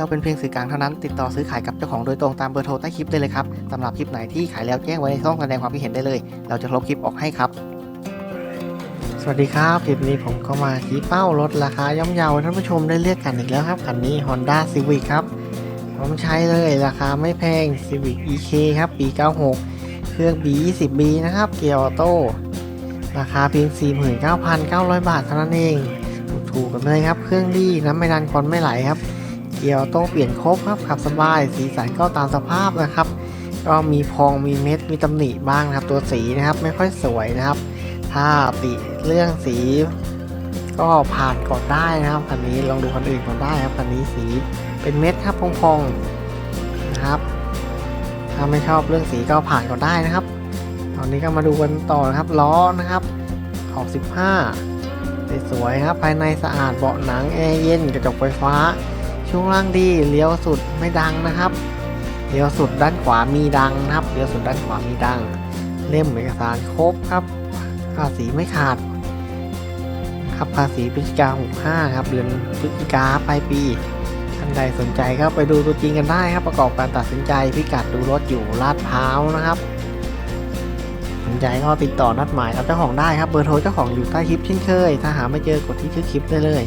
เราเป็นเพียงสื่อกลางเท่านั้น ติดต่อซื้อขายกับเจ้าของโดยตรงตามเบอร์โทรใต้คลิปได้เลยครับสำหรับคลิปไหนที่ขายแล้วแจ้งไว้ในช่องแสดงความคิดเห็นได้เลย เราจะลบคลิปออกให้ครับ สวัสดีครับคลิปนี้ผมก็มาชี้เป้ารถราคาย่อมเยาท่านผู้ชมได้เลือกกันอีกแล้วครับคันนี้ Honda Civic ครับผมใช้เลยราคาไม่แพง Civic EK ครับปี 96 เครื่อง B20B นะครับเกียร์ออโต้ราคาเพียง 49,900 บาทเท่านั้นเอง ถูกๆกันเลยครับ เครื่องดีน้ำไม่ดันควันไม่ไหลครับ เกียร์ออโต้เปลี่ยนครบครับขับสบาย สีสันก็ตามสภาพนะครับ ก็มีพองมีเม็ดมีตำหนิบ้างนะครับ ตัวสีนะครับไม่ค่อยสวยนะครับ ถ้าติเรื่องสี ก็ผ่านก่อนได้นะครับคันนี้ลองดูคันอื่นก่อนได้ครับคันนี้สีเป็นเม็ดครับพองๆนะครับถ้าไม่ชอบเรื่องสีก็ผ่านก่อนได้นะครับ ตอนนี้ก็มาดูกันต่อนะครับล้อนะครับขอบ 15สวยๆครับภายในสะอาดเบาะหนังแอร์เย็นกระจกไฟฟ้า ช่วงล่างดีเลี้ยวสุดไม่ดังนะครับเลี้ยวสุดด้านขวามีดังนะครับเลี้ยวสุดด้านขวามีดัง เล่มเอกสารครบครับ ภาษีไม่ขาด ครับภาษีพฤศจิกา65ครับเดือนพฤศจิกาปลายปีท่านใดสนใจก็ไปดูตัวจริงกันได้ครับประกอบการตัดสินใจพิกัดดูรถอยู่ลาดพร้าวนะครับสนใจก็ติดต่อนัดหมายกับเจ้าของได้ครับเบอร์โทรเจ้าของอยู่ใต้คลิปเช่นเคย ถ้าหาไม่เจอกดที่ชื่อคลิปได้เลย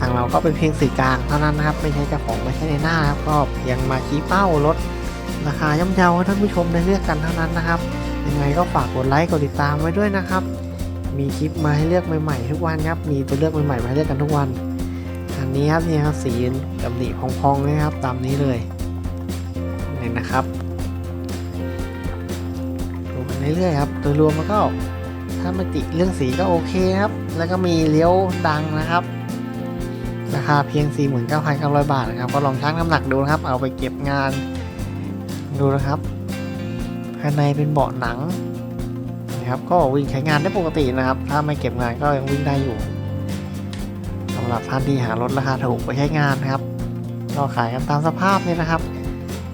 ทางเราก็เป็นเพียงสื่อกลางเท่านั้นนะครับ ไม่ใช่เจ้าของไม่ใช่ในหน้าครับก็เพียงมาชี้เป้ารถราคาย่อมเยาให้ท่านผู้ชมได้เลือกกันเท่านั้นนะครับ ยังไงก็ฝากกดไลค์กดติดตามไว้ด้วยนะครับ มีคลิปมาให้เลือกใหม่ๆทุกวันครับ มีตัวเลือกใหม่ๆมาให้เลือกกันทุกวัน อันนี้ครับนี่ครับสีดำหนิพองๆนะครับ ตามนี้เลยนี่นะครับดูกันเรื่อยๆครับ โดยรวมมันก็ถ้าม่ติเรื่องสีก็โอเคครับ แล้วก็มีเลี้ยวดังนะครับ ราคาเพียง 49,900 บาทนะครับ ก็ลองชั่งน้ำหนักดูนะครับ เอาไปเก็บงาน ดูนะครับ ภายในเป็นเบาะหนังนะครับ ก็วิ่งใช้งานได้ปกตินะครับ ถ้าไม่เก็บงานก็ยังวิ่งได้อยู่สำหรับท่านที่หารถราคาถูกไปใช้งานนะครับก็ขายกันตามสภาพนี่นะครับ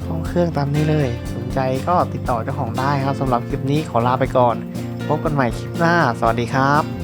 ห้องเครื่องตามนี้เลย สนใจก็ติดต่อเจ้าของได้ครับสำหรับคลิปนี้ขอลาไปก่อน พบกันใหม่คลิปหน้า สวัสดีครับ